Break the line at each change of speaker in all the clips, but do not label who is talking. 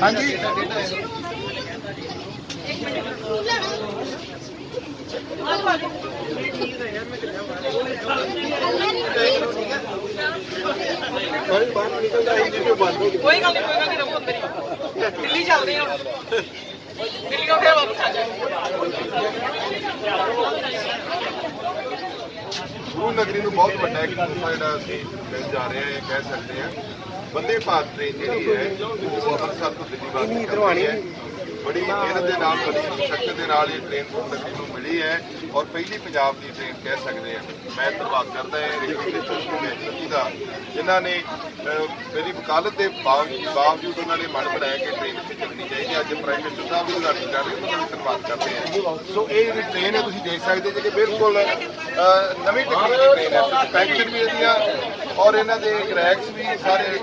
ਹਾਂਜੀ।
ਕੋਈ ਗੱਲ ਨਹੀਂ ਕੋਈ ਗੱਲ ਨਹੀਂ ਰਹੋ ਅੰਦਰ ਹੀ। ਦਿੱਲੀ ਚੱਲਦੇ ਆ ਹੁਣ। ਦਿੱਲੀੋਂ ਵਾਪਸ ਆ ਜਾਓ
ਗੁਰੂ ਨਗਰੀ ਨੂੰ ਬਹੁਤ ਵੱਡਾ ਇੱਕ ਤੋਹਫਾ ਜਿਹੜਾ ਅਸੀਂ ਮਿਲ ਜਾ ਰਹੇ ਹਾਂ ਇਹ ਕਹਿ ਸਕਦੇ ਹਾਂ। ਬੰਦੇ ਭਾਰਤ ਟ੍ਰੇਨ ਜਿਹੜੀ ਹੈ ਉਹ ਅੰਮ੍ਰਿਤਸਰ ਤੋਂ ਦਿੱਲੀ ਵਾਸਤੇ ਕਰਵਾਣੀ ਹੈ। ਬੜੀ ਮਿਹਨਤ ਦੇ ਨਾਲ ਬੜੀ ਮੁਸ਼ਕਲ ਦੇ ਨਾਲ ਇਹ ਟ੍ਰੇਨ ਗੁਰੂ ਨੂੰ ਮਿਲੀ ਹੈ ਔਰ ਪਹਿਲੀ ਪੰਜਾਬ ਦੀ ਟ੍ਰੇਨ ਕਹਿ ਸਕਦੇ ਹਾਂ। ਮੈਂ ਧੰਨਵਾਦ ਕਰਦਾ ਹਾਂ ਰੇਲਵੇ ਦੇ ਚੌਕੀ ਦਾ, ਜਿਨ੍ਹਾਂ ਨੇ ਮੇਰੀ ਵਕਾਲਤ ਦੇ ਬਾਵਜੂਦ ਬਾਵਜੂਦ ਉਹਨਾਂ ਨੇ ਮਨ ਬਣਾਇਆ ਕਿ ਟ੍ਰੇਨ ਇੱਥੇ ਚੱਲਣੀ ਚਾਹੀਦੀ ਹੈ। ਅੱਜ ਪ੍ਰਾਈਮ ਮਿਨਿਸਟਰ ਸਾਹਿਬ ਵੀ ਉਦਘਾਟਨ ਕਰ ਰਹੇ ਉਹਨਾਂ ਦਾ ਧੰਨਵਾਦ ਕਰਦੇ ਹਾਂ। ਸੋ ਇਹ ਜਿਹੜੀ ਟ੍ਰੇਨ ਹੈ, ਤੁਸੀਂ ਦੇਖ ਸਕਦੇ ਜੇ ਕਿ ਬਿਲਕੁਲ ਨਵੀਂ ਟੈਕਨੋਲੋਜੀ ਟ੍ਰੇਨ ਹੈ। ਪੈਕੇਜ ਵੀ ਇਹਦੀਆਂ ਔਰ ਇਹਨਾਂ ਦੇ ਰੈਕਸ ਵੀ ਸਾਰੇ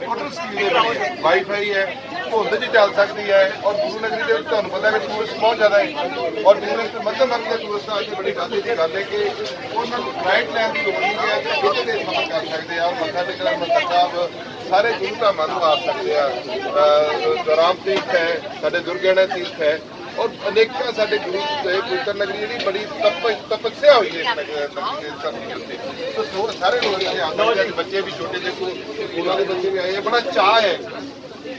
ਟੋਟਲ ਸਟੀਲ ਦੇ ਬਣੇ ਵਾਈਫਾਈ ਹੈ, ਧੁੰਦ 'ਚ ਚੱਲ ਸਕਦੀ ਹੈ ਔਰ ਗੁਰੂ ਨਗਰੀ ਦੇ ਵਿੱਚ ਤੁਹਾਨੂੰ ਪਤਾ ਹੈ ਕਿ ਟੂਰਿਸਟ ਬਹੁਤ ਜ਼ਿਆਦਾ ਹੈ। ਔਰ ਟੂਰਿਸਟ ਮੱਧਮ ਵਰਗ ਦੇ ਟੂਰਿਸਟਾਂ ਅੱਜ ਬੜੀ ਗੱਲ ਦੀ ਗੱਲ ਹੈ ਕਿ ਉਹਨਾਂ ਨੂੰ ਫਲਾਈਟ ਲੈਣ ਦੀ ਲੋੜ ਨਹੀਂ ਹੈ ਤੇ ਵਿੱਚ ਦੇ ਸਫ਼ਰ ਕਰ ਸਕਦੇ ਆ, ਮੱਥਾ ਟੇਕਣ ਮੰਦਰ ਸਾਹਿਬ ਸਾਰੇ ਗੁਰੂ ਧਾਮਾਂ ਨੂੰ ਆ ਸਕਦੇ ਆ। ਰਾਮ ਤੀਰਥ ਹੈ, ਸਾਡੇ ਦੁਰਗਿਆਣਾ ਤੀਰਥ ਹੈ, ਔਰ ਅਨੇਕਾਂ ਸਾਡੇ ਗੁਰੂ ਦੇ ਪਵਿੱਤਰ ਨਗਰੀ ਜਿਹੜੀ ਬੜੀ ਤਪ, ਤਪਸਿਆ ਹੋਈ ਹੈ ਸੋ ਸਾਰੇ ਲੋਕ ਇੱਥੇ ਆਉਂਦੇ ਨੇ ਅੱਜ ਬੱਚੇ ਵੀ ਛੋਟੇ ਦੇਖੋ ਸਕੂਲਾਂ ਦੇ ਬੱਚੇ ਵੀ ਆਏ ਆ, ਬੜਾ ਚਾਹ ਹੈ।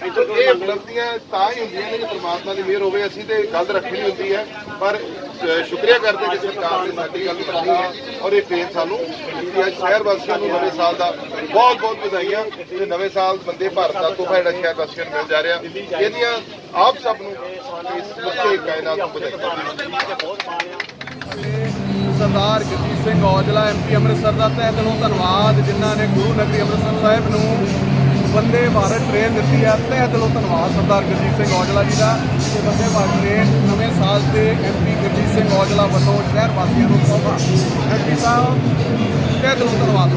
ਇਹ ਉਪਲਬਧੀਆਂ ਤਾਂ ਹੀ ਹੁੰਦੀਆਂ ਨੇ ਜੇ ਪ੍ਰਮਾਤਮਾ ਦੀ ਮਿਹਰ ਹੋਵੇ, ਅਸੀਂ ਤੇ ਗੱਲ ਰੱਖਣੀ ਹੁੰਦੀ ਹੈ। ਪਰ ਸ਼ੁਕਰੀਆ ਕਰਦੇ ਕਿ ਸਰਕਾਰ ਨੇ ਸਾਡੀ ਗੱਲ ਮੰਨੀ ਹੈ ਔਰ ਇਹ ਟ੍ਰੇਨ ਸਾਨੂੰ ਦਿੱਤੀ ਸ਼ਹਿਰ ਵਾਸੀਆਂ ਨੂੰ ਨਵੇਂ ਸਾਲ ਦਾ ਬਹੁਤ ਬਹੁਤ ਵਧਾਈਆਂ ਤੇ ਨਵੇਂ ਸਾਲ ਬੰਦੇ ਭਾਰਤ ਦਾ ਤੋਹਫਾ ਜਿਹੜਾ ਸ਼ਹਿਰ ਵਾਸੀਆਂ ਨੂੰ ਮਿਲ ਜਾ ਰਿਹਾ। ਇਹਦੀਆਂ ਆਪ ਸਭ ਨੂੰ ਇਸ ਮੁੱਦੇ ਕਾਇਨਾਤ ਨੂੰ ਵਧਾਈਆਂ।
ਸਰਦਾਰ ਗੁਰਜੀਤ ਸਿੰਘ ਔਜਲਾ ਐਮਪੀ ਅੰਮ੍ਰਿਤਸਰ ਦਾ ਤਹਿ ਦਿਲੋਂ ਧੰਨਵਾਦ, ਜਿਨ੍ਹਾਂ ਨੇ ਗੁਰੂ ਨਗਰੀ ਅੰਮ੍ਰਿਤਸਰ ਸਾਹਿਬ ਨੂੰ ਬੰਦੇ ਭਾਰਤ ਟ੍ਰੇਨ ਦਿੱਤੀ ਹੈ ਤਹਿ ਦਿਲੋਂ ਧੰਨਵਾਦ, ਸਰਦਾਰ ਗੁਰਜੀਤ ਸਿੰਘ ਔਜਲਾ ਜੀ ਦਾ। ਤੇ ਬੰਦੇ ਭਾਰਤ ਟ੍ਰੇਨ ਨਵੇਂ ਸਾਲ ਤੇ ਐਮਪੀ ਗੁਰਜੀਤ ਸਿੰਘ ਔਜਲਾ ਵੱਲੋਂ ਸ਼ਹਿਰ ਵਾਸੀਆਂ ਨੂੰ ਤੋਹਫਾ ਐਮਪੀ ਸਾਹਿਬ, ਤਹਿ ਦਿਲੋਂ ਧੰਨਵਾਦ।